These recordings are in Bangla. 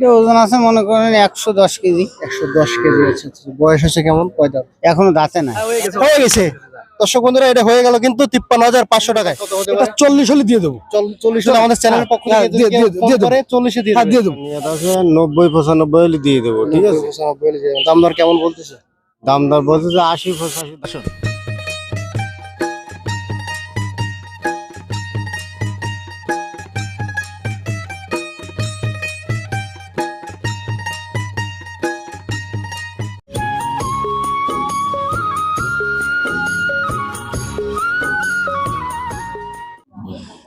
এটা ওজন আছে মনে করেন একশো দশ কেজি। একশো দশ কেজি আচ্ছা, বয়স হচ্ছে কেমন? কয় দাঁত এখনও দাঁতে নাই। হয়ে গেছে। দর্শক বন্ধুরা এটা হয়ে গেল কিন্তু তিপ্পান্ন হাজার পাঁচশো টাকায়। এটা চল্লিশ হলে দিয়ে দেবো। চল্লিশ হলে আমাদের চ্যানেলের পক্ষ হ্যাঁ, দিয়ে- দিয়ে- ফোন দিয়ে দেবো। চল্লিশে দিয়ে হ্যাঁ দিয়ে দেবো। নব্বই পঁচানব্বই হলে দিয়ে দেবো ঠিক আছে? পঁচানব্বই হলে দাম দর কেমন বলতেছে? দাম দর বলতে যে আশি পঁচাশি।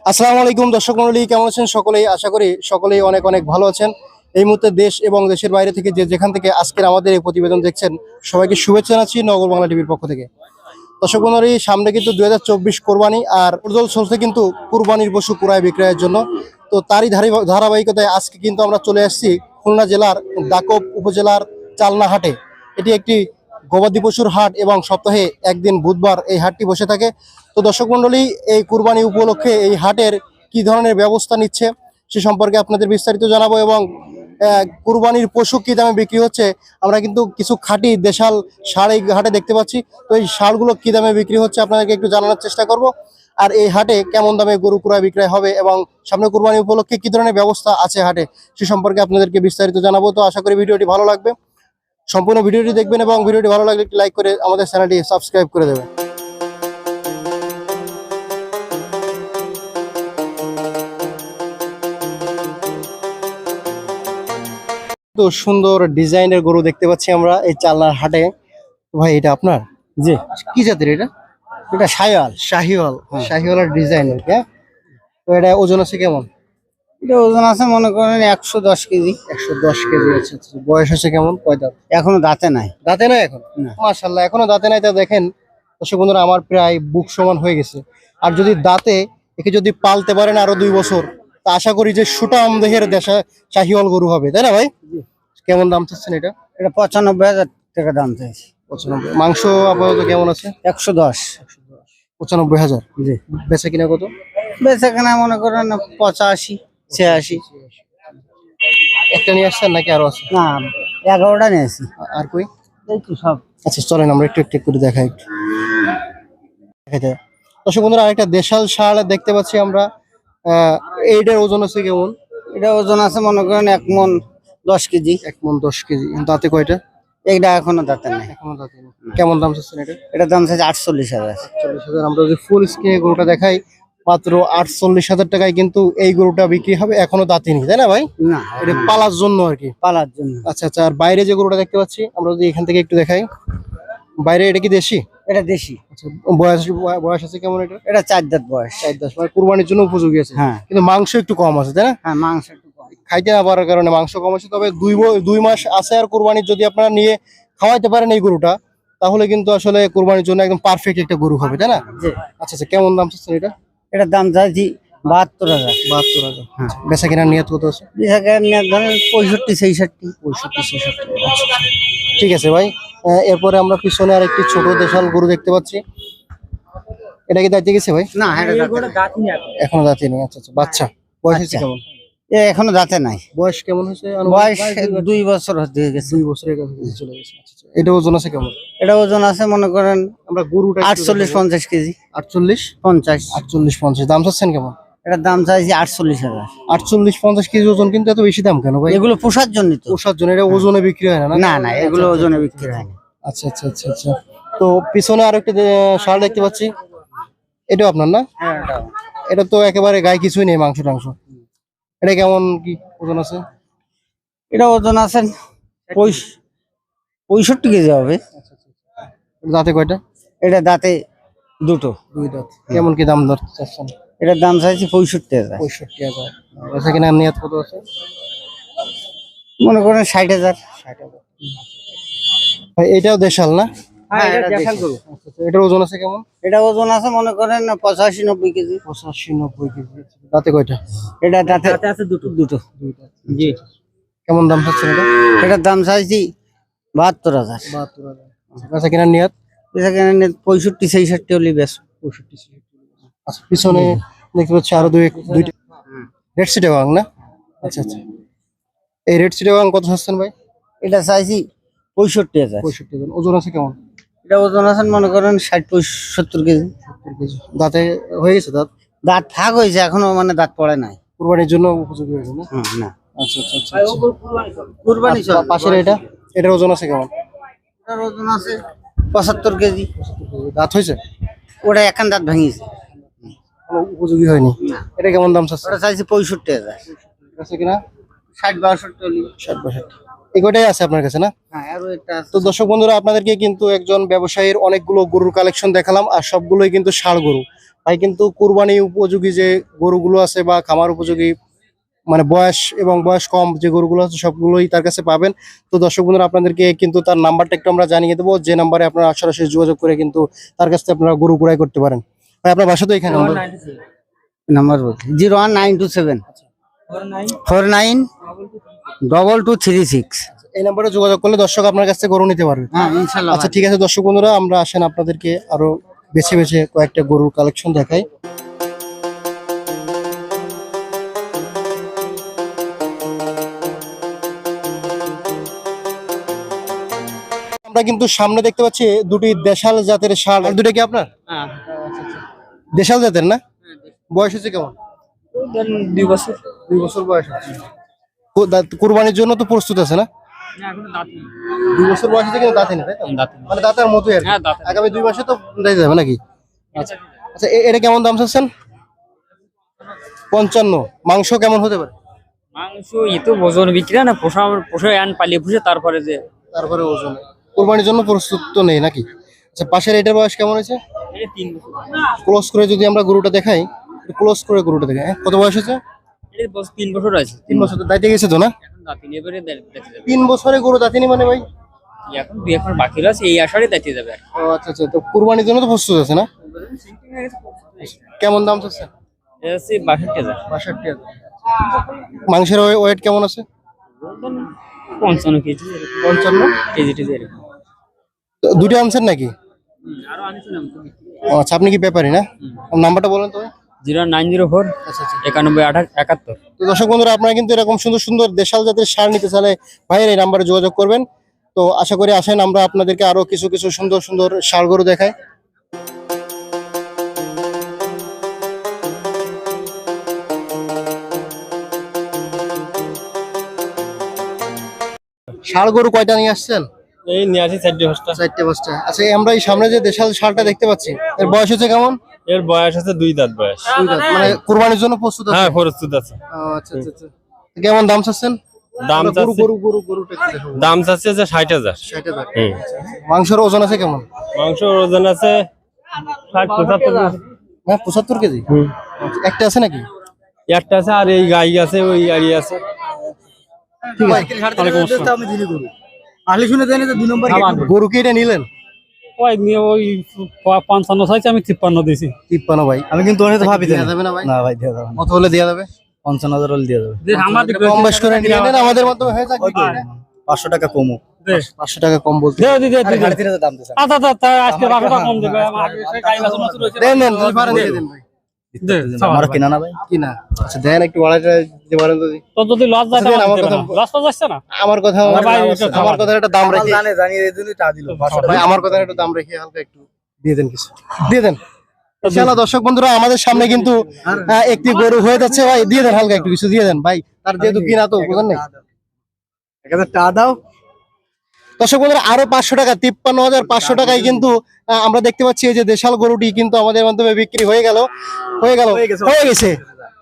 আসসালামু আলাইকুম দর্শক মন্ডলী, কেমন আছেন সকলেই? আশা করি সকলেই অনেক অনেক ভালো আছেন। এই মুহূর্তে দেশ এবং দেশের বাইরে থেকে যে যেখান থেকে আজকের আমাদের এই প্রতিবেদন দেখছেন, সবাইকে শুভেচ্ছা জানাচ্ছি নগর বাংলা টিভির পক্ষ থেকে। দর্শক মন্ডলী, সামনে কিন্তু দুই হাজার চব্বিশ কোরবানি আর উর্দল চলছে কিন্তু কুরবানির পশু ক্রয় বিক্রয়ের জন্য। তো তারই ধারাবাহিকতায় আজকে কিন্তু আমরা চলে আসছি খুলনা জেলার দাকব উপজেলার চালনাহাটে। এটি একটি গবাদি পশুর হাট এবং সপ্তাহে একদিন বুধবার এই হাটটি বসে থাকে। তো দর্শক মন্ডলী এই কুরবানি উপলক্ষে এই হাটের কি ধরনের ব্যবস্থা নিচ্ছে সে সম্পর্কে আপনাদের বিস্তারিত জানাব এবং কুরবানির পশু কি দামে বিক্রি হচ্ছে আমরা কিন্তু কিছু খাঁটি দেশাল ষাঁড় এই হাটে দেখতে পাচ্ছি। তো এই ষাঁড়গুলো কি দামে বিক্রি হচ্ছে আপনাদেরকে একটু জানানোর চেষ্টা করব। আর এই হাটে কেমন দামে গরু ক্রয় বিক্রয় হবে এবং সামনে কুরবানি উপলক্ষে কি ধরনের ব্যবস্থা আছে হাটে সে সম্পর্কে আপনাদেরকে বিস্তারিত জানাব। তো আশা করি ভিডিওটি ভালো লাগবে। সম্পূর্ণ ভিডিওটি দেখবেন এবং ভিডিওটি ভালো লাগলে একটি লাইক করে আমাদের চ্যানেলটি সাবস্ক্রাইব করে দেবেন। তো সুন্দর ডিজাইনের গরু দেখতে পাচ্ছি আমরা এই চালনার হাটে। ভাই এটা আপনার? জি। কি জাতের এটা? এটা সায়াল শাহিওয়াল হ্যাঁ। শাহিওয়ালের ডিজাইন হ্যাঁ? তো এটা ওজন আছে কেমন? এটা ওজন আছে মনে করেন একশো দশ কেজি। একশো দশ কেজি আছে আচ্ছা, বয়স হচ্ছে কেমন? কয় দাঁত? এখনও দাঁতে নাই। দাঁতে নাই এখন। মাশাল্লাহ এখনও দাঁতে নাই। তা দেখেন দর্শক বন্ধুরা আমার প্রায় বুক সমান হয়ে গেছে। আর যদি দাঁতে একে যদি পালতে পারেন আরও দুই বছর তা আশা করি যে সুটাম দেহের দেশা শাহিওয়াল গরু হবে। তাই না ভাই? কেমন দাম চাচ্ছেন এটা? এটা পঁচানব্বই হাজার টাকা দাম চাইছি। পঁচানব্বই। মাংস আপাতত কেমন আছে? একশো দশ। পঁচানব্বই হাজার। জি। বেচা কিনা কত? বেচাকেনা মনে করেন পঁচাশি। ছিয়াশি। একটা নিয়ে আসছেন নাকি আরও আছে? না এগারোটা নিয়েছি আ- আর কই? সব। আচ্ছা চলেন আমরা একটু একটু করে দেখাই একটু। দেখাইতে। দর্শক বন্ধুরা আরেকটা দেশাল ষাঁড় দেখতে পাচ্ছি আমরা। এইটার ওজন আছে কেমন? এটা ওজন আছে মনে করেন এক মন দশ কেজি। এক মন দশ কেজি। দাঁতে কয়টা? এইটা এখনও দাঁতে নাই। এখনও দাঁতে নেই। কেমন দাম চাচ্ছেন এটা? এটার দাম চাইছে আটচল্লিশ হাজার। চল্লিশ হাজার। আমরা যদি ফুল স্ক্রিনে গরুটা দেখাই মাত্র আটচল্লিশ হাজার টাকায় কিন্তু এই গরুটা বিক্রি হবে এখনও দাঁতে নেই তাই না ভাই? না এটা পালার জন্য আর কি। পালার জন্য। আচ্ছা আচ্ছা আর বাইরে যে গরুটা দেখতে পাচ্ছি আমরা যদি এখান থেকে একটু দেখাই। বাইরে এটা কি দেশি? এটা দেশি। আচ্ছা বয়স বয়স আছে কেমন এটা? এটা চার দাঁত বয়স। চার মানে কুরবানির জন্য উপযোগী আছে। হ্যাঁ। কিন্তু মাংস একটু কম আছে তাই না? হ্যাঁ মাংস একটু কম। খাইতে না পারার কারণে মাংস কম আছে তবে দুই দুই মাস আছে আর কুরবানির যদি আপনারা নিয়ে খাওয়াইতে পারেন এই গরুটা তাহলে কিন্তু আসলে কুরবানির জন্য একদম পারফেক্ট একটা গরু হবে তাই না? আচ্ছা আচ্ছা কেমন দাম চাচ্ছেন এটা? এটার দাম চাইছি বাহাত্তর হাজার। বাহাত্তর হাজার হ্যাঁ। বেচা কেনার নিয়ত কত আছে? বেচা কেনার নিয়ত ধরেন পঁয়ষট্টি ছেষট্টি। পঁয়ষট্টি ছেষট্টি আচ্ছা। ঠিক আছে ভাই আহ, এরপরে আমরা পিছনে আর একটি ছোট দেশাল গরু দেখতে পাচ্ছি। এটা কি দাঁড়িয়ে গেছে ভাই? না দাঁতে এখনও। দাঁড়িয়ে নেই আচ্ছা আচ্ছা। বাচ্চা বয়স হয়েছে আচ্ছা। কেমন? এ এখনও দাঁতে নাই। বয়স কেমন হয়েছে? বয়স দুই বছর গেছে। দুই বছরের চলে গেছে। আচ্ছা, আচ্ছা। এটা ওজন আছে কেমন? এটা ওজন আছে মনে করেন আমরা গরুটা আটচল্লিশ পঞ্চাশ কেজি। আটচল্লিশ? পঞ্চাশ। আটচল্লিশ পঞ্চাশ। দাম চাচ্ছেন কেমন? এটার দাম চাইছি আটচল্লিশ হাজার। আটচল্লিশ পঞ্চাশ কেজি ওজন কিন্তু এত বেশি দাম কেন ভাই? এগুলো পোষার জন্য তো। পোষার জন্য। এটা ওজনে বিক্রি হয় না না? না এগুলো ওজনে বিক্রি হয় না। আচ্ছা আচ্ছা আচ্ছা আচ্ছা তো পিছনে আর একটা শাল দেখতে পাচ্ছি। এটাও আপনার না? এটা তো একেবারে গায়ে কিছুই নেই মাংস টাংস এটা কেমন কি ওজন আছে? এটা ওজন আছে পঁয়ষ- পঁয়ষট্টি কেজি হবে। দাঁতে কয়টা? এটা দাঁতে দুটো। দুই দাঁত। কেমন কি দাম দর চাচ্ছেন? এটার দাম চাইছি পঁয়ষট্টি হাজার। পঁয়ষট্টি হাজার। বেচা কিনা নিয়াত কত আছে? মনে করেন ষাট হাজার। ভাই, এটাও দেশাল না? হ্যাঁ, এটার ওজন আছে কেমন? এটা ওজন আছে মনে করেন পঁচাশি নব্বই কেজি। পঁচাশি নব্বই কেজি। দাঁতে কয়টা? এটা দাঁতে আছে দুটো। দুটো। জি। কেমন দাম চাচ্ছেন এটা? এটার দাম চাইছি বাহাত্তর হাজার। বাহাত্তর হাজার। কিনার নিয়াত? পঁয়ষট্টি ছেষট্টি হলে বেশ পঁয়ষট্টি আচ্ছা পিছনে দেখতে পাচ্ছি আরও দুই দুইটা রেড সিটে বাং না? আচ্ছা আচ্ছা। এই রেড চিটাগাং কত চাচ্ছেন ভাই? এটা চাইছি পঁয়ষট্টি হাজার। পঁয়ষট্টি জন ওজন আছে কেমন? এটা ওজন আছে মনে করেন ষাট কেজি। সত্তর কেজি। দাঁতে হয়ে গেছে দাঁত? দাঁত ফাঁক হয়েছে এখনও মানে দাঁত পড়ে নাই। কুরবানির জন্য উপযোগী হয়েছে না? না। আচ্ছা আচ্ছা আচ্ছা। কুরবানি পাশের এটা? এটার ওজন আছে কেমন? এটার ওজন আছে পঁচাত্তর কেজি। দাঁত হয়েছে? ওটা একান দাঁত ভেঙেছে। কোনো উপযোগী হয়নি? এটা কেমন দাম চাচ্ছে? ওটা চাইছি পঁয়ষট্টি হাজার। আছে কিনা? ষাট বাষট্টি ষাট বাষট্টি। এগুলোটাই আছে আপনার কাছে না? হ্যাঁ তো দর্শক বন্ধুরা আপনাদেরকে কিন্তু একজন ব্যবসায়ীর অনেকগুলো গরুর কালেকশন দেখালাম আর সবগুলোই কিন্তু ষাড় গরু। ভাই কিন্তু কুরবানি উপযোগী যে গরুগুলো আছে বা খামার উপযোগী মানে বয়স এবং বয়স কম যে গরুগুলো আছে সবগুলোই তার কাছে পাবেন। তো দর্শক বন্ধুরা আপনাদেরকে কিন্তু তার নাম্বারটা একটু আমরা জানিয়ে দেবো যে নাম্বারে আপনারা সরাসরি যোগাযোগ করে কিন্তু তার কাছ থেকে আপনারা গরু ক্রয় করতে পারেন। ভাই আপনার বাসা তো এখানে number zero one nine two seven four nine double two three six এই নাম্বারে যোগাযোগ করলে দর্শক আপনার কাছ থেকে গরু নিতে পারবে। হ্যাঁ আচ্ছা ঠিক আছে দর্শক বন্ধুরা আমরা আসেন আপনাদেরকে আরও বেছে বেছে কয়েকটা গরুর কালেকশন দেখাই। আমরা কিন্তু সামনে দেখতে পাচ্ছি দুটি দেশাল জাতের ষাঁড়। আর দুটো কি আপনার? হ্যাঁ। দেশাল জাতের না? বয়স হচ্ছে কেমন? দুই বছর। দুই বছর বয়স হচ্ছে। কুরবানির জন্য তো প্রস্তুত আছে না? দুই বছর বয়স কিন্তু দাঁতে মানে দাঁতের মতোই আর আগামী দুই মাসে তো যাবে নাকি? আচ্ছা। আচ্ছা এ- এটা কেমন দাম চাচ্ছেন? পঞ্চান্ন। মাংস কেমন হতে পারে? মাংস ই তো ওজন বিক্রি না পোষা পোষা আন পালিয়ে পুষে তারপরে যে তারপরে ওজন। কোরবানির জন্য প্রস্তুত তো নেই নাকি? আচ্ছা পাশের এটার বয়স কেমন হয়েছে? তিন ক্লোজ করে যদি আমরা গরুটা দেখাই ক্লোজ করে গরুটা দেখাই হ্যাঁ? কত বয়স হয়েছে? তিন বছর আছে তিন বছর তো গেছে তো না? এবারে তিন বছরে গরু দাঁতিনি মানে ভাই? এখন দুই এখন বাকি রয়েছে এই আষাঢ়ে দেখতে যাবে ও আচ্ছা আচ্ছা তো কুরবানির জন্য তো প্রস্তুত আছে না? কেমন দাম বাষট্টি হাজার। বাষট্টি হাজার। মাংসের ওয়েট কেমন আছে? পঞ্চান্ন কেজি। পঞ্চান্ন? কেজি টেজি এরকম। তো দুটো আনছেন নাকি? হুম, আরও আনিছিলাম আচ্ছা আপনি কি ব্যাপারী না? নাম্বারটা বলেন তো। জিরো নাইন জিরো ফোর একানব্বই আঠাশ একাত্তর। তো দর্শক বন্ধুরা আপনারা কিন্তু এরকম সুন্দর সুন্দর দেশাল জাতের সার নিতে চাইলে ভাইয়ের এই নাম্বারে যোগাযোগ করবেন। তো আশা করি আসেন আমরা আপনাদেরকে আরও কিছু কিছু সুন্দর সুন্দর সার গরু দেখাই। ষাড় গরু কয়টা নিয়ে আসছেন? এই নিয়ে আসি চারটে পাঁচটা চারটে পাঁচটা আচ্ছা এই আমরা এই সামনে যে দেশাল ষাড়টা দেখতে পাচ্ছি এর বয়স হচ্ছে কেমন? এর বয়স আছে দুই দাঁত বয়স। মানে কুরবানির জন্য প্রস্তুত আছে? হ্যাঁ প্রস্তুত আছে। আচ্ছা আচ্ছা আচ্ছা। কেমন দাম চাচ্ছেন? দাম চাচ্ছে গরু গরু গরুটা দাম চাচ্ছে যে ষাট হাজার। ষাট মাংসের ওজন আছে কেমন? মাংসের ওজন আছে ষাট পঁচাত্তর হ্যাঁ পঁচাত্তর কেজি? একটা আছে নাকি? একটা আছে আর এই গাই আছে ওই গাড়ি আছে। গরু কি এটা নিলেন? ওই নিয়ে ওই পঞ্চান্ন চাইছে আমি তিপ্পান্ন দিয়েছি। তিপ্পান্ন ভাই। আমি কিন্তু অনেক ভাবি দেওয়া যাবে না ভাই? না ভাই দিয়ে দেবো কত হলে দেওয়া যাবে? পঞ্চান্ন হাজার হলে দিয়ে দেবে কম বেশ করে নিয়ে নেন আমাদের মাধ্যমে হয়ে যাবে। পাঁচশো টাকা কমো পাঁচশো টাকা কম বলতে আচ্ছা আচ্ছা কম দেবে। দেন দেন। কেনা না ভাই? আচ্ছা দেন একটু বাড়াইটা দিতে পারেন যদি তো যদি লস যায় দেন, আমার কথা- লস তো যাচ্ছে না? আমার কথা আমার ভাই, দাম এটা আছে। আমার কথা একটা দাম রেখে জানে জানি এই জন্যই টা দিল ভাই আমার কথা একটু দাম রেখে হালকা একটু দিয়ে দেন কিছু। দিয়ে দেন। ইনশাআল্লাহ দর্শক বন্ধুরা আমাদের সামনে কিন্তু আহ, একটি গরু হয়ে যাচ্ছে। ভাই দিয়ে দেন হালকা একটু কিছু দিয়ে দেন। ভাই তার যেহেতু কিনা তো বুঝলেন না দাও। দর্শক বন্ধুরা আরও পাঁচশো টাকা তিপ্পান্ন হাজার পাঁচশো টাকায় কিন্তু আমরা দেখতে পাচ্ছি এই যে দেশাল গরুটি কিন্তু আমাদের মাধ্যমে বিক্রি হয়ে গেল হয়ে গেল হয়ে গেছে।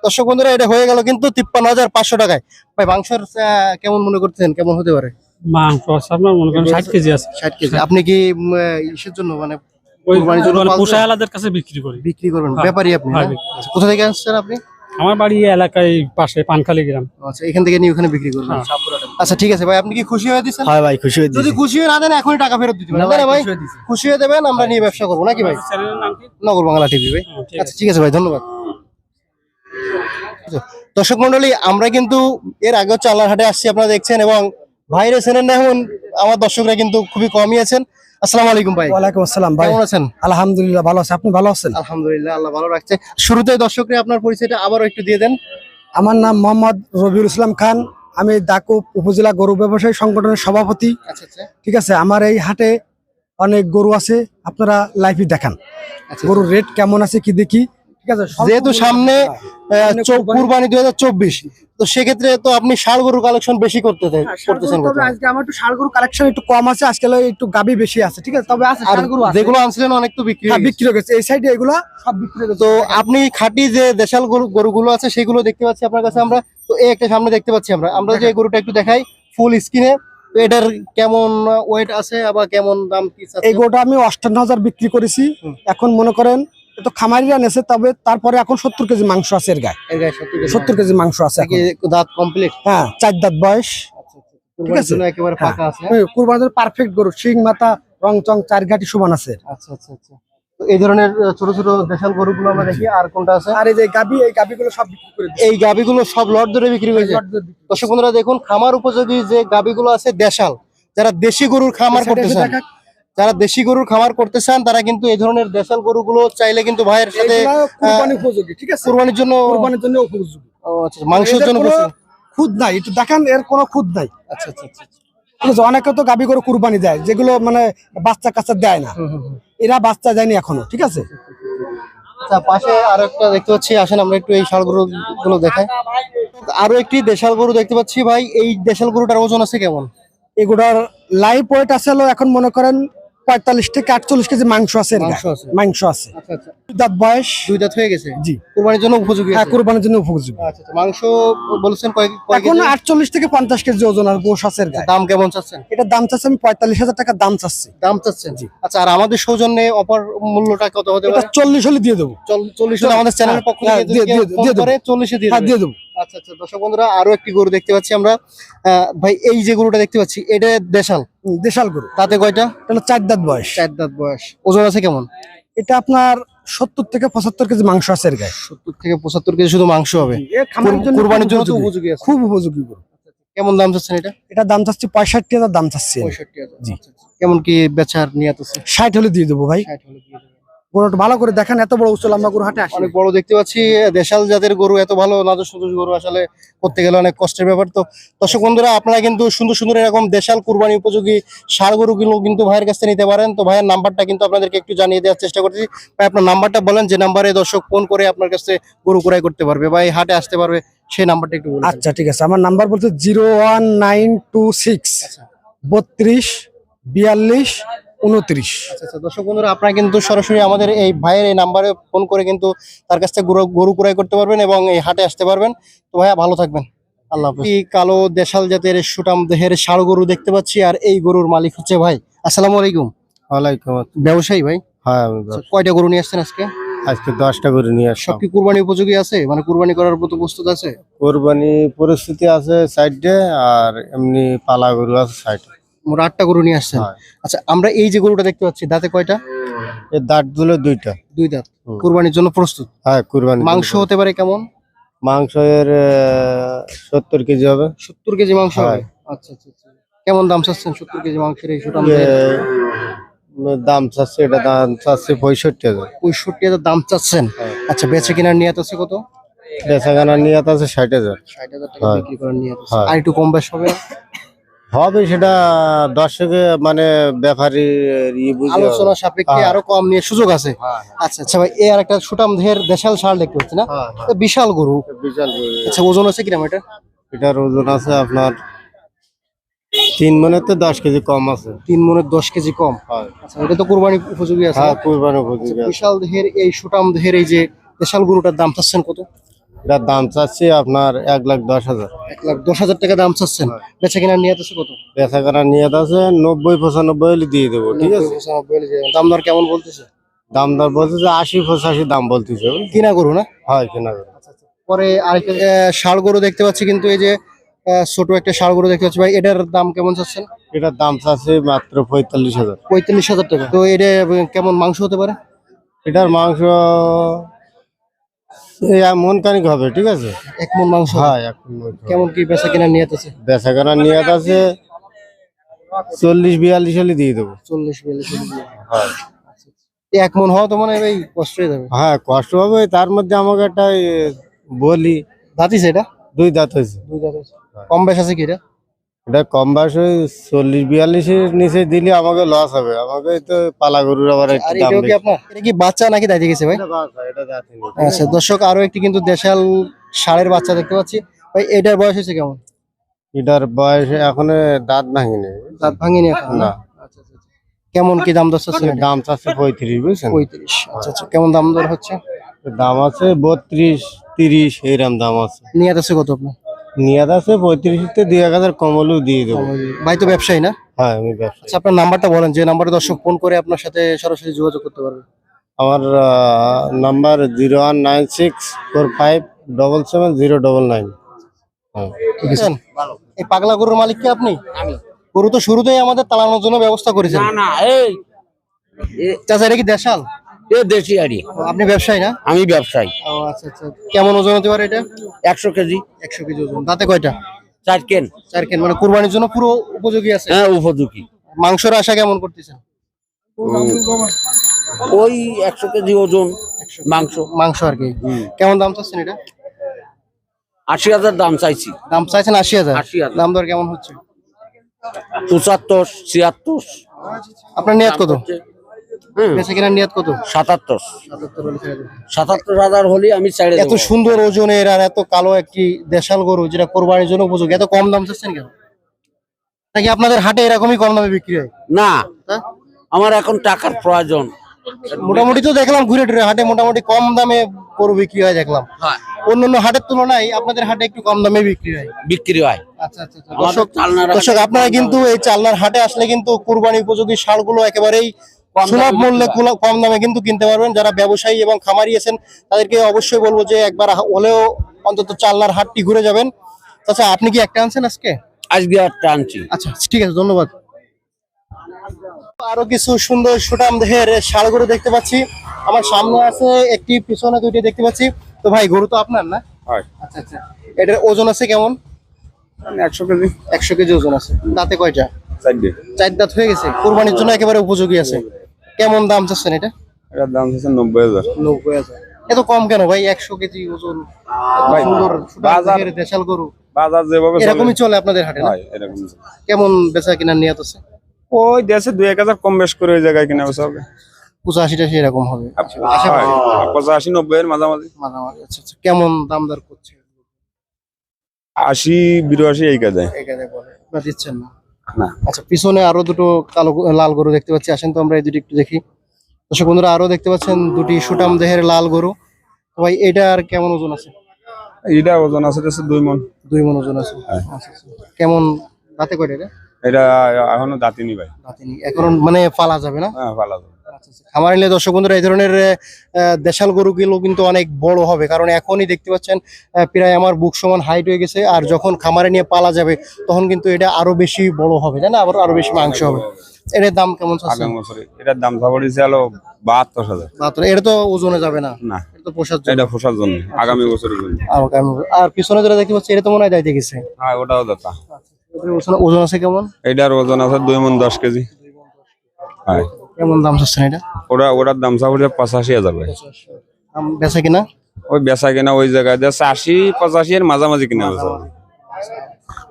দর্শক বন্ধুরা এটা হয়ে গেল কিন্তু তিপ্পান্ন হাজার পাঁচশো টাকায়। ভাই মাংসের কেমন মনে করছেন কেমন হতে পারে? মাংস আপনার মনে করেন ষাট কেজি আছে। ষাট কেজি। আপনি কি ইসের জন্য মানে? পোষায়ালাদের কাছে বিক্রি করি। বিক্রি করবেন হ্যাঁ, ব্যাপারী আপনি হ্যাঁ? বিক্রি। আচ্ছা, কোথা থেকে আসছেন আপনি? আমার বাড়ি এলাকায় পাশে পানখালি গ্রাম। আচ্ছা এখান থেকে নিয়ে ওখানে বিক্রি করবেন? হ্যাঁ। আচ্ছা ঠিক আছে ভাই আপনি কি খুশি হয়ে দিচ্ছেন? হয় ভাই খুশি হয়ে যদি খুশি হয়ে না দেন এখনই টাকা ফেরত দিতে পারেন। না ভাই খুশি হয়ে দেবেন আমরা নিয়ে ব্যবসা করব। নাকি ভাই? চ্যানেলের নাম কি? নগর বাংলা টিভি ভাই। হ্যাঁ, ঠিক আচ্ছা ঠিক আছে ভাই ধন্যবাদ। দর্শক মন্ডলী আমরা কিন্তু এর আগে হচ্ছে আল্লাহর হাটে আসছি আপনারা দেখছেন এবং ভাইরে চেনেন না এখন আমার দর্শকরা কিন্তু খুবই কমই আছেন। আসসালামু আলাইকুম ভাই। ওয়ালাইকুম আসসালাম ভাই। কেমন আছেন? আলহামদুলিল্লাহ ভালো আছে। আপনি ভালো আছেন? আলহামদুলিল্লাহ আল্লাহ ভালো রাখছে। দর্শকরা আপনার পরিচয়টা আবারও একটু দিয়ে দেন। আমার নাম মোহাম্মদ রবিউল ইসলাম খান। আমি দাকুপ উপজেলা গরু ব্যবসায়ী সংগঠনের সভাপতি। আচ্ছা আচ্ছা। ঠিক আছে? আমার এই হাটে অনেক গরু আছে। আপনারা লাইফ দেখান। আচ্ছা গরুর রেট কেমন আছে কি দেখি। যেহেতু সামনে কুরবানি দুই হাজার চব্বিশ। তো সেক্ষেত্রে তো আপনি ষাড় গরু কালেকশন বেশি করতে হ্যাঁ, করতেছেন আজকে আমার একটু ষাড় গরু কালেকশন একটু কম আছে আজকে একটু গাবি বেশি আছে ঠিক আছে? তবে আছে গরু যেগুলো আনছিলেন অনেক তো বিক্রি হয়ে। বিক্রি হয়ে গেছে। এই সাইডে এগুলা সব বিক্রি হয়ে তো আপনি খাঁটি যে দেশাল গরু গরুগুলো আছে সেগুলো দেখতে পাচ্ছি আপনার কাছে আমরা। তো এই একটা সামনে দেখতে পাচ্ছি আমরা। আমরা যে গরুটা একটু দেখাই ফুল স্কিনে এটার কেমন ওয়েট আছে আবার কেমন দাম কি এই গরুটা আমি অষ্টান্ন হাজার বিক্রি করেছি। এখন মনে করেন তো খামারিরা নেছে তবে তারপরে এখন সত্তর কেজি মাংস আছে এর গায়ে। এর গায়ে 70 কেজি সত্তর কেজি মাংস আছে দাঁত কমপ্লিট হ্যাঁ চার দাঁত বয়স। ঠিক আছে। আছে একেবারে হ্যাঁ। কুরবানের পারফেক্ট গরু শিং মাথা রং চং চার ঘাটি সমান আছে। আচ্ছা আচ্ছা আচ্ছা। এই ধরনের ছোট ছোট দেশাল গরুগুলো আমরা দেখি আর কোনটা আছে? আর এই যে গাবি এই গাবিগুলো সব বিক্রি করে দিচ্ছি। এই গাবিগুলো সব লট ধরে বিক্রি হয়ে যায় লটদের দর্শক বন্ধুরা দেখুন খামার উপযোগী যে গাবিগুলো আছে দেশাল যারা দেশি গরুর খামার করতে চান। যারা দেশি গরুর খামার করতে চান তারা কিন্তু এই ধরনের দেশাল গরুগুলো চাইলে কিন্তু ভাইয়ের সাথে উপযোগী ঠিক আছে? কোরবানির জন্য কুরবানির জন্য উপযোগী। আচ্ছা, মাংসের জন্য। খুদ নাই একটু দেখান এর কোনো খুদ নাই। আচ্ছা আচ্ছা আচ্ছা আচ্ছা। অনেকে তো গাবি করে কুরবানি দেয় যেগুলো মানে বাচ্চা কাচ্চা দেয় না। এরা বাচ্চা দেয়নি এখনও ঠিক আছে? আচ্ছা পাশে আরও একটা দেখতে পাচ্ছি আসেন আমরা একটু এই ষাড় গরু গুলো দেখাই। আরও একটি দেশাল গরু দেখতে পাচ্ছি ভাই এই দেশাল গরুটার ওজন আছে কেমন? এগুলোর লাইভ ওয়েট আছে এখন মনে করেন পঁয়তাল্লিশ থেকে আটচল্লিশ কেজি মাংস আছে মাংস আছে। মাংস আছে। দুই দাঁত বয়স। দুই দাঁত হয়ে গেছে? জি। কোরবানির জন্য উপযোগী হ্যাঁ আছে। জন্য উপযোগী। মাংস বলছেন কয় কয় এখন আটচল্লিশ থেকে পঞ্চাশ কেজি ওজন আর গোশ আছে দাম কেমন চাচ্ছেন? এটার দাম চাচ্ছে আমি পঁয়তাল্লিশ হাজার টাকা দাম চাচ্ছি। দাম চাচ্ছেন? আচ্ছা আর আমাদের সৌজন্যে অপর মূল্যটা কত হতে পারে? চল্লিশ হলে দিয়ে দেবো। চল্লিশ আমাদের চ্যানেলের পক্ষ হ্যাঁ, থেকে দিয়ে- দেবো। চল্লিশে দিয়ে হ্যাঁ দেবে। দেবো আচ্ছা আচ্ছা দর্শক বন্ধুরা আরও একটি গরু দেখতে পাচ্ছি আমরা। ভাই এই যে গরুটা দেখতে পাচ্ছি এটা দেশাল? দেশাল গরু। তাতে কয়টা? এটা চার দাঁত বয়স। চার দাঁত বয়স। ওজন আছে কেমন? এটা আপনার সত্তর থেকে পঁচাত্তর কেজি মাংস আছে এর গায়ে। সত্তর থেকে পঁচাত্তর কেজি শুধু মাংস হবে? কুরবানির জন্য উপযোগী। খুব উপযোগী গরু। কেমন দাম চাচ্ছেন এটা? এটা দাম চাচ্ছি পঁয়ষট্টি হাজার দাম চাচ্ছি পঁয়ষট্টি হাজার। আচ্ছা, আচ্ছা। কেমন কি বেচার আছে? ষাট হলে দিয়ে দেবো ভাই। ষাট হলে দিয়ে দেবেন। গরুটা ভালো করে দেখেন এত বড় উচ্চ লম্বা গরু হাটে আসে। অনেক বড় দেখতে পাচ্ছি দেশাল জাতের গরু এত ভালো নাজর সুন্দর গরু আসলে করতে গেলে অনেক কষ্টের ব্যাপার। তো দর্শক বন্ধুরা আপনারা কিন্তু সুন্দর সুন্দর এরকম দেশাল কুরবানি উপযোগী ষাড় গরুগুলো কিন্তু ভাইয়ের কাছ থেকে নিতে পারেন। তো ভাইয়ের নাম্বারটা কিন্তু আপনাদেরকে একটু জানিয়ে দেওয়ার চেষ্টা করছি। ভাই আপনার নাম্বারটা বলেন যে নাম্বারে দর্শক ফোন করে আপনার কাছে গরু ক্রয় করতে পারবে বা এই হাটে আসতে পারবে সেই নাম্বারটা একটু বলুন। আচ্ছা ঠিক আছে। আমার নাম্বার বলতে zero one nine two six আচ্ছা। বত্রিশ বিয়াল্লিশ উনত্রিশ। আচ্ছা আচ্ছা দর্শক বন্ধুরা আপনারা কিন্তু সরাসরি আমাদের এই ভাইয়ের এই নাম্বারে ফোন করে কিন্তু তার কাছ থেকে গরু গরু ক্রয় করতে পারবেন এবং এই হাটে আসতে পারবেন। তো ভাইয়া ভালো থাকবেন। আল্লাহ কালো দেশাল জাতের সুটাম দেহের ষাড় গরু দেখতে পাচ্ছি আর এই গরুর মালিক হচ্ছে ভাই। আসসালামু আলাইকুম। ওয়ালাইকুম ব্যবসায়ী ভাই? হ্যাঁ কয়টা গরু নিয়ে আসছেন আজকে? আজকে দশটা করে নিয়ে সব কি কুরবানি উপযোগী আছে? মানে কুরবানি করার মতো প্রস্তুত আছে? কোরবানি পরিস্থিতি আছে সাইডে আর এমনি পালা গরু আছে সাইডে। মোট আটটা গরু নিয়ে আসছেন। হ্যাঁ। আচ্ছা আমরা এই যে গরুটা দেখতে পাচ্ছি দাঁতে কয়টা? এর দাঁত দুলো দুইটা। দুই দাঁত। কুরবানির জন্য প্রস্তুত? হ্যাঁ কুরবানি মাংস হতে পারে কেমন? মাংস এর সত্তর কেজি হবে। সত্তর কেজি মাংস হ্যাঁ। হবে আচ্ছা আচ্ছা আচ্ছা। কেমন দাম চাচ্ছেন সত্তর কেজি মাংসের এই সুটাম দাম চাচ্ছে এটা দাম চাচ্ছে পঁয়ষট্টি হাজার। পঁয়ষট্টি হাজার দাম চাচ্ছেন? হ্যাঁ। আচ্ছা বেচে কেনার নিয়ত আছে কত? বেচাখানা নিয়াত আছে ষাট হাজার। ষাট হাজার টাকা হ্যাঁ। বিক্রি করার নিয়ত আছে। হ্যাঁ। আর একটু কম বেশ হবে? হবে সেটা দর্শকে মানে ব্যাপারী ই আলোচনা সাপেক্ষে হ্যাঁ। আরও কম নিয়ে সুযোগ আছে। হ্যাঁ, আচ্ছা আচ্ছা ভাই এ আর একটা সুটাম দেহের দেশাল ষাঁড় দেখতে পাচ্ছি না? হ্যাঁ, বিশাল গরু। হ্যাঁ। বিশাল গরু। আচ্ছা ওজন আছে কিরম এটা? এটার ওজন আছে আপনার তিন মনের তো দশ কেজি কম আছে। তিন মনের দশ কেজি কম। হ্যাঁ। আচ্ছা এটা তো কোরবানি উপযোগী আছে হ্যাঁ কুরবানি আচ্ছা, উপযোগী বিশাল দেহের এই সুটাম দেহের এই যে দেশাল গরুটার দাম চাচ্ছেন কত? এটার দাম চাচ্ছি আপনার এক লাখ দশ হাজার। এক লাখ দশ হাজার টাকা দাম চাচ্ছেন। হ্যাঁ। বেচে কেনার নিয়ত আছে কত? বেচাকেনার নিয়ত আছে নব্বই পঁচানব্বই হলে দিয়ে দেবো ঠিক আছে? পঁচানব্বই হলে দাম দর কেমন বলতেছে? দাম দর বলছে যে আশি পঁচাশি দাম বলতেছে। কিনা গরু না? হয় কেনা করে। পরে আরেকটা ষাঁড় গরু দেখতে পাচ্ছি কিন্তু এই যে ছোট একটা ষাঁড় গরু দেখতে পাচ্ছি। ভাই এটার দাম কেমন চাচ্ছেন? এটার দাম চাচ্ছে মাত্র পঁয়তাল্লিশ হাজার। পঁয়তাল্লিশ হাজার টাকা। তো এটা কেমন মাংস হতে পারে? এটার মাংস মন কানিক হবে ঠিক আছে? এক মন মাংস হয় এক এখন মন কেমন কি বেচা নিয়ত আছে? নিয়ত আছে চল্লিশ বিয়াল্লিশ হলে দিয়ে দেবো। চল্লিশ বিয়াল্লিশ চল্লিশ। এক মন হওয়া তো মানে কষ্ট হয়ে যাবে। হ্যাঁ কষ্ট হবে তার মধ্যে আমাকে একটা বলি দাঁতিস এটা? দুই দাঁত হয়েছে দুই দাঁত আছে। কম বেশ আছে কি এটা? এটা কম বয়স ওই চল্লিশ বিয়াল্লিশের নিচে দিলে আমাকে লস হবে। আমাকে তো পালা গরুর আবার একটু দাম কি বেশি। এটা কি বাচ্চা নাকি দাঁড়িয়ে গেছে ভাই? এটা বাচ্চা, এটা জাতি নেই। আচ্ছা দর্শক আরও একটি কিন্তু দেশাল ষাঁড়ের বাচ্চা দেখতে পাচ্ছি। ভাই এটার বয়স হয়েছে কেমন? এটার বয়স এখনও দাঁত ভাঙিনি। দাঁত ভাঙেনি এখন না? আচ্ছা, আচ্ছা, আচ্ছা। কেমন কি দাম দর চাচ্ছেন দাম চাচ্ছে পঁয়ত্রিশ বুঝছেন? পঁয়ত্রিশ। আচ্ছা আচ্ছা কেমন দাম দর হচ্ছে? দাম আছে বত্রিশ তিরিশ এইরকম দাম আছে। নিয়ে আছে কত আপনার? নিয়াদ আছে পঁয়ত্রিশতে দুই এক হাজার কমলেও দিয়ে দেবো। ভাই তো ব্যবসায়ী না? হ্যাঁ আমি আচ্ছা আপনার নাম্বারটা বলেন যে নাম্বারে দর্শক ফোন করে আপনার সাথে সরাসরি যোগাযোগ করতে পারবে। আমার number zero one nine six four five double seven zero double nine. হ্যাঁ। ঠিক আছে এই পাগলা গরুর মালিক কি আপনি? গরু তো শুরুতেই আমাদের তালানোর জন্য ব্যবস্থা করেছেন। না এই চাচা এটা কি দেশাল? এ দেশি আড়ি। আপনি ব্যবসায়ী না? আমি ব্যবসায়ী। ও আচ্ছা আচ্ছা। কেমন ওজন হতে পারে এটা? একশো কেজি। একশো কেজি ওজন। দাঁতে কয়টা? চার কেন। চার কেন। মানে কুরবানির জন্য পুরো উপযোগী আছে? হ্যাঁ উপযোগী। মাংসের আশা কেমন করতেছেন? ওই একশো কেজি ওজন মাংস। মাংস আর কি। কেমন দাম চাচ্ছেন এটা? আশি হাজার দাম চাইছি। দাম চাইছেন আশি হাজার? 80,000 দাম দর কেমন হচ্ছে? পঁচাত্তর ছিয়াত্তর। আপনার নিয়াত কত? বেঁচে কেনার নিয়াত কত? সাতাত্তর। সাতাত্তর হলে ছেড়ে দেবেন। সাতাত্তর হাজার হলে আমি ছেড়ে এত সুন্দর ওজনের আর এত কালো একটি দেশাল গরু যেটা কোরবানির জন্য উপযোগী। এত কম দাম চাচ্ছেন কেন? নাকি আপনাদের হাটে এরকমই কম দামে বিক্রি হয়? না। হ্যাঁ? আমার এখন টাকার প্রয়োজন। মোটামুটি তো দেখলাম ঘুরে টুরে হাটে মোটামুটি কম দামে গরু বিক্রি হয় দেখলাম। অন্যান্য হাটের তুলনায় আপনাদের হাটে একটু কম দামে বিক্রি হয়। বিক্রি হয়। আচ্ছা আচ্ছা আচ্ছা। দর্শক আপনারা কিন্তু এই চালনার হাটে আসলে কিন্তু কুরবানি উপযোগী ষাঁড়গুলো একেবারেই সুলভ মূল্যে। কম দামে কিন্তু কিনতে পারবেন। যারা ব্যবসায়ী এবং খামারি আছেন তাদেরকে অবশ্যই বলব যে একবার হলেও অন্তত চালনার হাটটি ঘুরে যাবেন। আচ্ছা আপনি কি একটা আনছেন আজকে? আজকে আর টানছি আচ্ছা ঠিক আছে ধন্যবাদ। আরও কিছু সুন্দর সুটাম দেহের ষাড় গরু দেখতে পাচ্ছি। আমার সামনে আছে একটি পিছনে দুইটি দেখতে পাচ্ছি। তো ভাই গরু তো আপনার না। আচ্ছা আচ্ছা। এটার ওজন আছে কেমন? একশো কেজি। একশো কেজি ওজন আছে। দাঁতে কয়টা? চার দাঁত হয়ে গেছে। কোরবানির জন্য একেবারে উপযোগী আছে। কেমন দাম চাচ্ছেন এটা? এটার দাম হচ্ছে নব্বই হাজার। নব্বই হাজার। এত কম কেন ভাই? একশো কেজি ওজন ভাই, সুন্দর বাজার- দেশাল গরু। বাজার যেভাবে চলে এরকমই চলে আপনাদের হাটে না? হয় এরকম কেমন বেচা কিনার নিয়ত আছে? ওই দেশে দুই এক হাজার কম বেশ করে ওই জায়গায় কিনা বেচা হবে। পঁচাশি টাশি এরকম হবে আশা হয়। পঁচাশি নব্বই এর মাঝামাঝি। মাঝামাঝি। আচ্ছা আচ্ছা। কেমন দাম দর করছে? আশি বিরাশি এই কাজে। এখানে বলে। না দিচ্ছেন না। না। আচ্ছা পিছনে আরও দুটো কালো লাল গরু দেখতে পাচ্ছি। আসেন তো আমরা এই দুটি একটু দেখি। দর্শক বন্ধুরা আরও দেখতে পাচ্ছেন দুটি সুটাম দেহের লাল গরু। ভাই এটা আর কেমন ওজন আছে? এটা ওজন আছে দুই মন। দুই মন ওজন আছে। আচ্ছা আচ্ছা। কেমন দাঁতে কয়টা এটা? এটা এখনও দাঁতিনি ভাই। দাঁতিনি। এখন মানে পালা যাবে না? হ্যাঁ পালা আচ্ছা। খামার নিলে দর্শক বন্ধুরা এই ধরনের দেশাল গরুগুলো কিন্তু অনেক বড় হবে। কারণ এখনই দেখতে পাচ্ছেন প্রায় আমার বুক সমান হাইট হয়ে গেছে। আর যখন খামারে নিয়ে পালা যাবে তখন কিন্তু এটা আরও বেশি বড় হবে তাই না? আবার আরও বেশি মাংস হবে। এটার দাম কেমন এটার দাম হলো বাহাত্তর হাজার। এটা তো ওজনে যাবে না? না। এটা তো পোষার জন্য। এটা ফোসার জন্য আগামী বছরের জন্য। আর পিছনে যেটা দেখতে পাচ্ছি এটা তো মনে হয় দায়িত্বে গেছে। হ্যাঁ ওটাও দাতা। এটার ওজন- ওজন আছে কেমন? এটার ওজন আছে দুই মন দশ কেজি। হ্যাঁ। কেমন দাম চাচ্ছেন এটা? ওটা ওটার দাম পড়েছে পঁচাশি হাজার ভাই। দাম বেচা কিনা? ওই বেচা কিনা ওই জায়গায় দিয়ে আশি পঁচাশি এর মাঝামাঝি কিনা বেচা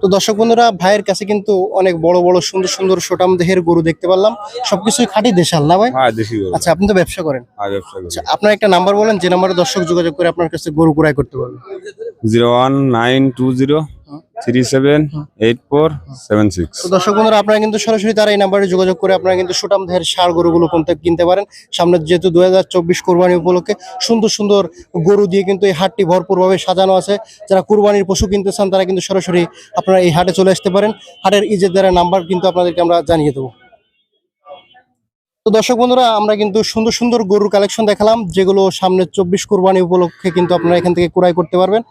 তো দর্শক বন্ধুরা ভাইয়ের কাছে কিন্তু অনেক বড় বড় সুন্দর সুন্দর সোটাম দেহের গরু দেখতে পারলাম। সবকিছুই খাঁটি দেশাল না ভাই? হ্যাঁ দেশি গরু। আচ্ছা আপনি তো ব্যবসা করেন। হ্যাঁ ব্যবসা করি। আচ্ছা আপনার একটা নাম্বার বলেন যে নাম্বারে দর্শক যোগাযোগ করে আপনার কাছে গরু ক্রয় করতে পারবে। Zero one nine two zero three seven eight four seven six. দর্শক বন্ধুরা, আপনারা কিন্তু সরাসরি তারা এই নাম্বারে যোগাযোগ করে আপনারা কিন্তু সুটাম দেহের সার গরুগুলো কিনতে কিনতে পারেন। সামনে যেহেতু দুই হাজার চব্বিশ কোরবানি উপলক্ষে সুন্দর সুন্দর গরু দিয়ে কিন্তু এই হাটটি ভরপুরভাবে সাজানো আছে। যারা কুরবানির পশু কিনতে চান, তারা কিন্তু সরাসরি আপনারা এই হাটে চলে আসতে পারেন। হাটের ইজের দ্বারা নাম্বার কিন্তু আপনাদেরকে আমরা জানিয়ে দেবো। তো দর্শক বন্ধুরা, আমরা কিন্তু সুন্দর সুন্দর গরুর কালেকশন দেখালাম, যেগুলো সামনে চব্বিশ কোরবানি উপলক্ষে কিন্তু আপনারা এখান থেকে ক্রয় করতে পারবেন।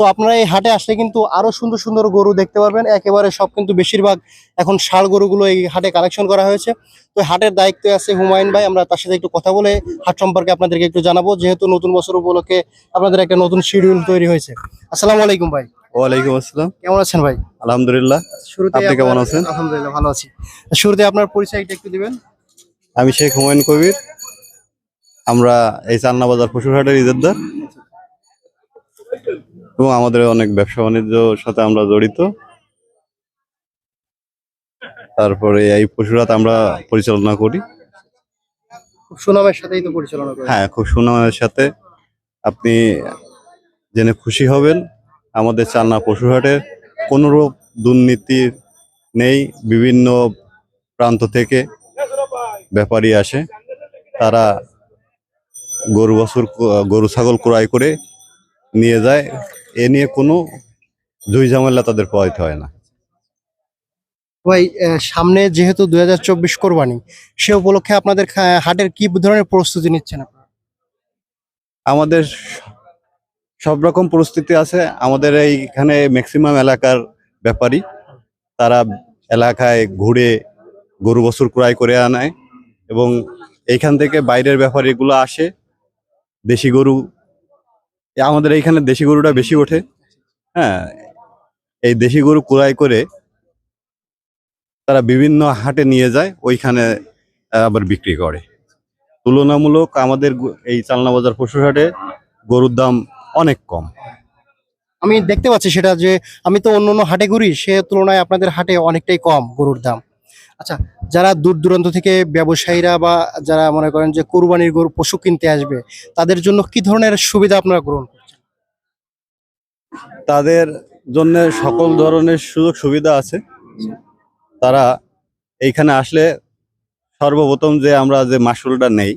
তো আপনারা এই হাটে আসলে কিন্তু আরও সুন্দর সুন্দর গরু দেখতে পারবেন। একেবারে সব কিন্তু বেশিরভাগ এখন ষাড় গরুগুলো এই হাটে কালেকশন করা হয়েছে। তো হাটের দায়িত্বে আছে হুমায়ুন ভাই আমরা তার সাথে একটু কথা বলে হাট সম্পর্কে আপনাদেরকে একটু জানাব। যেহেতু নতুন বছর উপলক্ষে আপনাদের একটা নতুন শিডিউল তৈরি হয়েছে। আসসালামু আলাইকুম ভাই। ওয়ালাইকুম আসসালাম। কেমন আছেন ভাই? আলহামদুলিল্লাহ। শুরুতে আপনি কেমন আছেন? আলহামদুলিল্লাহ ভালো আছি। শুরুতে আপনার পরিচয়টা একটু দিবেন। আমি শেখ হুমায়ুন কবির। আমরা এই চান্না বাজার পশুরহাটের ইজাদ্দার এবং আমাদের অনেক ব্যবসা বাণিজ্য সাথে আমরা জড়িত। তারপরে এই পশুরাত আমরা পরিচালনা করি। খুব সুনামের সাথেই তো পরিচালনা করেন হ্যাঁ খুব সুনামের সাথে। আপনি জেনে খুশি হবেন আমাদের চান্না পশুহাটে কোনোরূপ দুর্নীতি নেই বিভিন্ন প্রান্ত থেকে ব্যাপারী আসে। তারা গরু বছর গরু ছাগল ক্রয় করে নিয়ে যায়। এ নিয়ে কোনো দুই ঝামেলা তাদের পোয়াইতে হয় না। ভাই সামনে যেহেতু দুই হাজার চব্বিশ কোরবানি সে উপলক্ষে আপনাদের হাটের কি ধরনের প্রস্তুতি নিচ্ছেন আপনারা? আমাদের সব রকম পরিস্থিতি আছে। আমাদের এইখানে ম্যাক্সিমাম এলাকার ব্যাপারী। তারা এলাকায় ঘুরে গরু বছর ক্রয় করে আনায় এবং এইখান থেকে বাইরের ব্যাপারীগুলো আসে। দেশি গরু আমাদের এইখানে দেশি গরুটা বেশি ওঠে। হ্যাঁ এই দেশি গরু ক্রয় করে তারা বিভিন্ন হাটে নিয়ে যায়, ওইখানে আবার বিক্রি করে। তুলনামূলক আমাদের এই চালনা বাজার পশুর হাটে গরুর দাম অনেক কম। আমি দেখতে পাচ্ছি সেটা যে, আমি তো অন্য অন্য হাটে ঘুরি, সে তুলনায় আপনাদের হাটে অনেকটাই কম গরুর দাম। আচ্ছা যারা দূর দূরান্ত থেকে ব্যবসায়ীরা বা যারা মনে করেন যে কোরবানির গরু, পশু কিনতে আসবে, তাদের জন্য কি ধরনের সুবিধা আপনারা গ্রহণ করছেন? তাদের জন্য সকল ধরনের সুযোগ সুবিধা আছে। তারা এইখানে আসলে সর্বপ্রথম যে আমরা যে মাসুলটা নেই,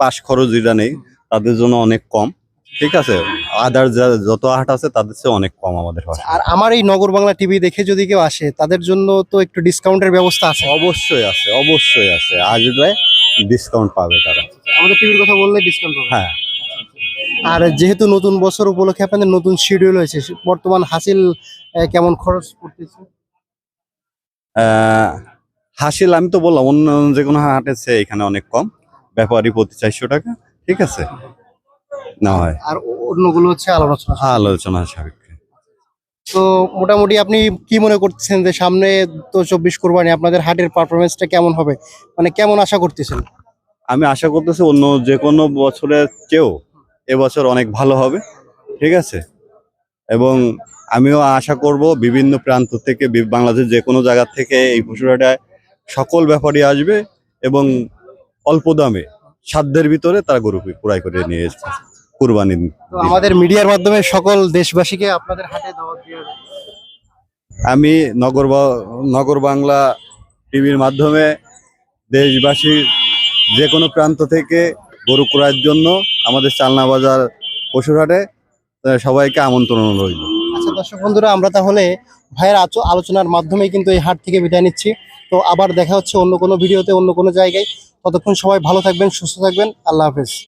পাশ খরচ যেটা নেই, তাদের জন্য অনেক কম। ঠিক আছে? আদার যত হাট আছে তাদের চেয়ে অনেক কম আমাদের হাটে। আর আমার এই নগর বাংলা টিভি দেখে যদি কেউ আসে তাদের জন্য তো একটু ডিসকাউন্টের ব্যবস্থা আছে। অবশ্যই আছে অবশ্যই আছে। আসলে ডিসকাউন্ট পাবে তারা। আমাদের টিভির কথা বললে ডিসকাউন্ট হবে হ্যাঁ। আর যেহেতু নতুন বছর উপলক্ষে আপনাদের নতুন শিডিউল হয়েছে বর্তমান হাসিল কেমন খরচ আহ, হাসিল আমি তো বললাম অন্য যে কোনো হাটের চেয়ে এখানে অনেক কম। ব্যাপারই প্রতি চারশো টাকা ঠিক আছে? না হয়। আর অন্যগুলো হচ্ছে আলোচনা আলোচনা সাপেক্ষে। তো মোটামুটি আপনি কি মনে করতেছেন যে সামনে তো চব্বিশ কোরবানি আপনাদের হাটের পারফরমেন্সটা কেমন হবে? মানে কেমন আশা করতেছেন? আমি আশা করতেছি অন্য যে কোনো বছরের চেয়েও এবছর অনেক ভালো হবে ঠিক আছে? এবং আমিও আশা করব বিভিন্ন প্রান্ত থেকে বাংলাদেশের যে কোনো জায়গা থেকে এই পশুরাটায় সকল ব্যাপারই আসবে এবং অল্প দামে সাধ্যের ভিতরে তারা গরু ক্রয় করে নিয়ে এসছে কুরবানি আমাদের মিডিয়ার মাধ্যমে সকল দেশবাসীকে আপনাদের দাওয়াত আমি নগর নগর বাংলা টিভির মাধ্যমে দেশবাসীর যে কোনো প্রান্ত থেকে গরু ক্রয়ের জন্য আমাদের চালনা বাজার পশুরহাটে সবাইকে আমন্ত্রণ রইল। আচ্ছা দর্শক বন্ধুরা আমরা তাহলে ভাইয়ের আচো- আলোচনার মাধ্যমে কিন্তু এই হাট থেকে বিদায় নিচ্ছি। তো আবার দেখা হচ্ছে অন্য কোনো ভিডিওতে অন্য কোনো জায়গায়। ততক্ষণ সবাই ভালো থাকবেন সুস্থ থাকবেন। আল্লাহ হাফেজ।